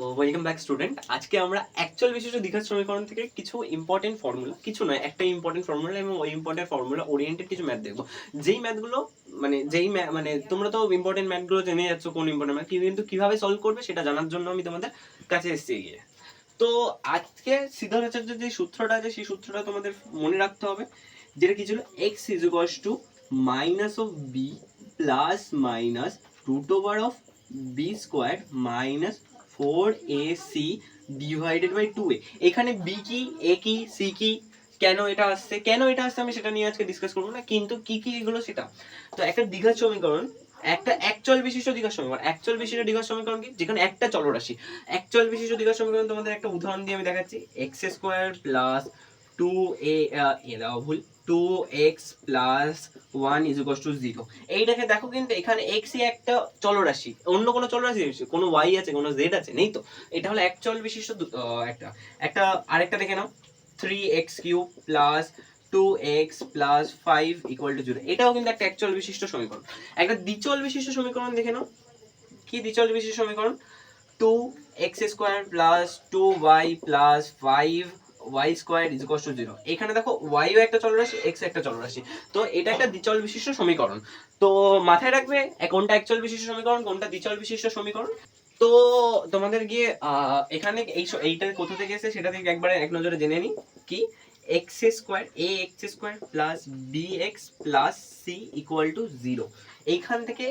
তো welcome back student আজকে আমরা অ্যাকচুয়াল বিশিষ্ট দীঘার সমীকরণ থেকে কিছু ইম্পর্টেন্ট ফর্মুলা কিছু নয়, একটা ইম্পর্টেন্ট ফর্মুলা এবং ওই ইম্পর্টেন্ট ফর্মুলা ওরিয়েন্টেড কিছু ম্যাথ দেখব। যেই ম্যাথগুলো মানে যেই মানে তোমরা তো ইম্পর্টেন্ট ম্যাথগুলো জেনে যাচ্ছ কোন ইম্পর্টেন্ট ম্যাথ কিন্তু কীভাবে সলভ করবে সেটা জানার জন্য আমি তোমাদের কাছে এসেছি গিয়ে তো আজকে সিদ্ধার্থাচার্যের যে সূত্রটা আছে, সেই সূত্রটা তোমাদের মনে রাখতে হবে, যেটা কি ছিল? X is to minus of b plus minus root over of b square minus four a c divided by two a এখানে বি কি এ কি সি কি, কেন এটা আসছে, কেন এটা আসছে আমি সেটা নিয়ে আজকে ডিসকাস করব না, কিন্তু কি কি এগুলো সেটা। তো একটা দীঘার সমীকরণ, একটা অ্যাকচুয়াল বিশিষ্ট দীঘার সমীকরণ। অ্যাকচুয়াল বিশিষ্ট দীঘার সমীকরণ কি? যেখানে একটা চলরাশি। অ্যাকচুয়াল বিশিষ্ট দীঘার সমীকরণ তোমাদের একটা উদাহরণ দিয়ে আমি দেখাচ্ছি। X square plus two a দাও ভুল। Two x plus one is equal to zero এইটাকে দেখো কিন্তু এখানে এক্স একটা চলরাশি অন্য কোনো চলরাশি কোনো ওয়াই আছে কোনো জেড আছে নেই তো? এটা হলো অ্যাকচুয়াল বিশিষ্ট দু- আহ, একটা। একটা আরেকটা দেখে নাও। Three x cube plus two x plus five equal to zero এটাও কিন্তু একটা অ্যাকচুয়াল বিশিষ্ট সমীকরণ। একটা দ্বিচল বিশিষ্ট সমীকরণ দেখে নাও। কি দ্বিচল বিশিষ্ট সমীকরণ? Two x square plus two y plus five y square is equal to zero এখানে দেখো ওয়াইও একটা চলরাশি এক্স একটা চলরাশি। তো এটা একটা দ্বিচল বিশিষ্ট সমীকরণ। তো মাথায় রাখবে কোনটা অ্যাকচুয়াল বিশিষ্ট সমীকরণ, কোনটা দ্বিচল বিশিষ্ট সমীকরণ? তো তোমাদের গিয়ে এখানে এই এইটা কোথা থেকে এসে সেটা থেকে একবারে এক নজরে জেনে নিই। কি? X square a x square plus b x plus c equal to zero এইখান থেকে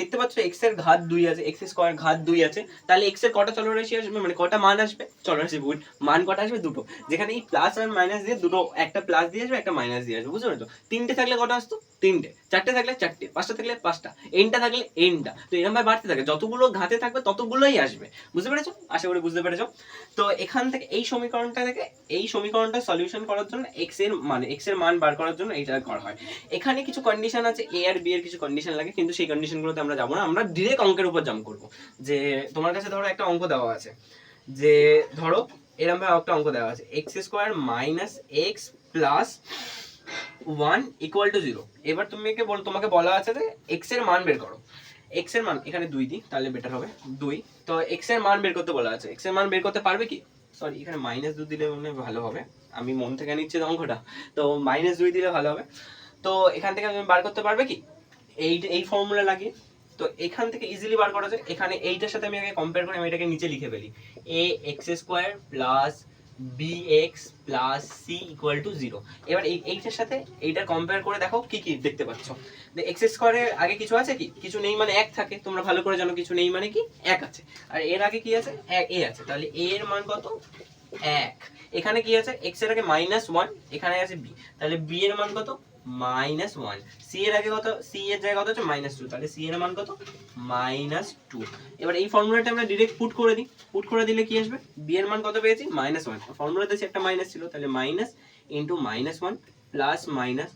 দেখতে পাচ্ছ এক্সের ঘাত দুই আছে এক্স স্কোয়ার ঘাত দুই আছে। তাহলে এক্সের কটা চলরাশি আসবে? মানে কটা মান আসবে? চলরাশি ভুল মান কটা আসবে? দুটো। যেখানে এই প্লাস আর মাইনাস দিয়ে দুটো, একটা প্লাস দিয়ে আসবে, একটা মাইনাস দিয়ে আসবে। বুঝতে পারছ? তিনটে থাকলে কটা আসতো? তিনটে। চারটে থাকলে চারটে, পাঁচটা থাকলে পাঁচটা এনটা থাকলে এনটা তো এরকম ভাবে বাড়তে থাকে। যতগুলো ঘাতে থাকবে, ততগুলোই আসবে। বুঝতে পেরেছ? আশা করি বুঝতে পেরেছ? তো এখান থেকে এই সমীকরণটা থেকে এই সমীকরণটা সলিউশন করার জন্য এক্সের মানে এক্সের মান বার করার জন্য এইটা করা হয়। এখানে কিছু কন্ডিশন আছে এ আর বি এর কিছু কন্ডিশন লাগে, কিন্তু সেই কন্ডিশনগুলোতে আমরা যাব না। আমরা ডিরেক্ট অঙ্কের উপর জাম্প করব। যে তোমার কাছে ধরো একটা অঙ্ক দেওয়া আছে। যে ধরো এরকম ভাবে একটা অঙ্ক দেওয়া আছে। X square minus x plus one equal to zero এবার তুমিকে বল, তোমাকে বলা আছে যে এক্সের মান বের করো। এক্সের মান, এখানে দুই দিই, তাহলে বেটার হবে। দুই। তো এক্সের মান বের করতে বলা আছে। এক্সের মান বের করতে পারবে কি? সরি এখানে মাইনাস দুই দিলে মনে ভালো হবে। আমি মন থেকে নিচ্ছি অঙ্কটা। তো মাইনাস দুই দিলে ভালো হবে। তো এখান থেকে তুমি বার করতে পারবে কি? এই এই ফর্মুলা লাগে। তো এখান থেকে ইজিলি বার করা যায়। এখানে এইটার সাথে আমি আগে কম্পেয়ার করে আমি এটাকে নিচে লিখে ফেলি। A x square plus b x plus c equal to zero এবার এই এইটার সাথে এইটা কম্পেয়ার করে দেখো কি কি দেখতে পাচ্ছ। এক্স স্কোয়ারের আগে কিছু আছে কি? কিছু নেই মানে এক থাকে। তোমরা ভালো করে জানো কিছু নেই মানে কি? এক আছে। আর এর আগে কি আছে? এ আছে। তাহলে এ এর মান কত? এক। এখানে কি আছে? এক্সের আগে মাইনাস ওয়ান এখানে আছে বি তাহলে বি এর মান কত? Minus one. সি এর আগে কত? সি এর জায়গা কত হচ্ছে? মাইনাস টু তাহলে সি এর মান কত? মাইনাস টু এবার এই ফর্মুলাটা আমরা ডিরেক্ট পুট করে দিই। পুট করে দিলে কি আসবে? বি এর মান কত পেয়েছি? মাইনাস ওয়ান ফর্মুলাতে সে একটা মাইনাস ছিল। তাহলে minus into minus one plus minus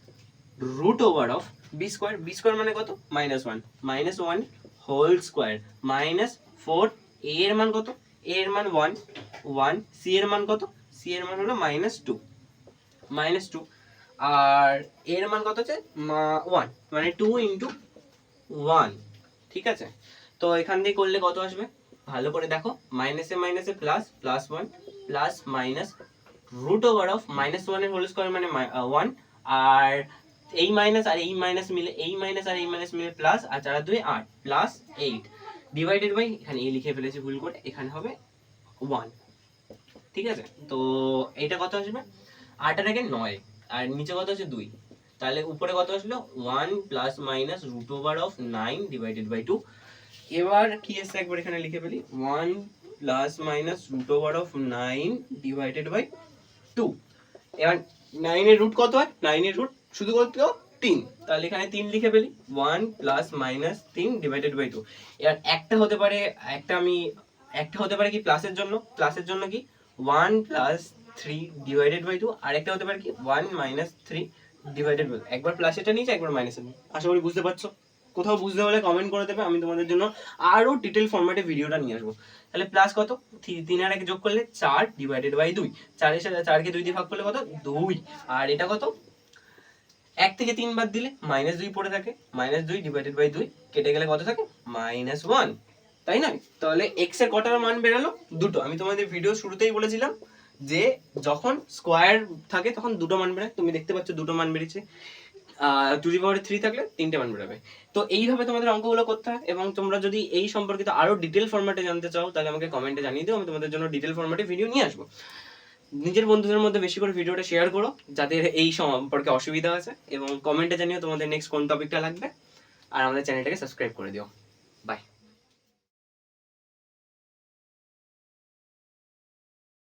root over of b square b square মানে কত? Minus one minus one whole square minus four a এর মান কত? এ এর মান ওয়ান ওয়ান সি এর মান কত? সি এর মান হলো মাইনাস টু মাইনাস টু আর এর মান কত হচ্ছে ওয়ান মানে টু ইন্টু ওয়ান ঠিক আছে? তো এখান দিয়ে করলে কত আসবে? ভালো করে দেখো মাইনাসে মাইনাসে plus plus one plus minus root over of minus ওয়ানের হোল স্কোয়ার মানে ওয়ান আর এই মাইনাস আর এই মাইনাস মিলে, এই মাইনাস আর এই মাইনাস মিলে প্লাস আর চার দুই, আট প্লাস এইট ডিভাইডেড বাই এখানে এ লিখে ফেলেছি ভুল করে, এখানে হবে ওয়ান ঠিক আছে? তো এইটা কত আসবে? আটের আগে নয় আর নিচে কত আছে? দুই। তাহলে উপরে কত আসলো? One plus minus root over of nine divided by two. এবার কি এসছে একবার এখানে লিখে ফেলি। One plus minus root over of nine divided by two. এবার নাইনের রুট কত হয়? নাইনের রুট শুধু কত? তিন। তাহলে এখানে তিন লিখে ফেলি। ওয়ান প্লাস মাইনাস তিন ডিভাইডেড বাই টু। এবার একটা হতে পারে, একটা আমি, একটা হতে পারে কি? প্লাসের জন্য। প্লাসের জন্য কি? One plus three divided by two আর একটা হতে পারে কি? One minus three divided by একবার প্লাস এটা নিয়েছে, একবার মাইনাসের নিয়েছি। আশা করি বুঝতে পারছ। কোথাও বুঝতে হলে কমেন্ট করে দেবে, আমি তোমাদের জন্য আরও ডিটেল ফরম্যাটে ভিডিওটা নিয়ে আসব। তাহলে প্লাস কত? তিন আর একে যোগ করলে চার ডিভাইডেড বাই দুই। চারের সাথে চারকে দুই দিয়ে ভাগ করলে কত? দুই। আর এটা কত? এক থেকে তিন বাদ দিলে মাইনাস দুই পড়ে থাকে। মাইনাস দুই ডিভাইডেড বাই দুই, কেটে গেলে কত থাকে? মাইনাস ওয়ান তাই না তাহলে এক্সের কটার মান বেরোলো? দুটো। আমি তোমাদের ভিডিও শুরুতেই বলেছিলাম যে যখন স্কোয়ার থাকে, তখন দুটো মান বেরোয়। তুমি দেখতে পাচ্ছ দুটো মান বেরিয়েছে। টু দি পাওয়ার থ্রি থাকলে তিনটে মান বেরোবে। তো এইভাবে তোমাদের অঙ্কগুলো করতে হয় এবং তোমরা যদি এই সম্পর্কিত আরও ডিটেল ফরম্যাটে জানতে চাও, তাহলে আমাকে কমেন্টে জানিয়ে দিও। আমি তোমাদের জন্য ডিটেল ফরম্যাটে ভিডিও নিয়ে আসব। নিজের বন্ধুদের মধ্যে বেশি করে ভিডিওটা শেয়ার করো যাদের এই সম্পর্কে অসুবিধা আছে। এবং কমেন্টে জানিও তোমাদের নেক্সট কোন টপিকটা লাগবে। আর আমাদের চ্যানেলটাকে সাবস্ক্রাইব করে দিও। বাই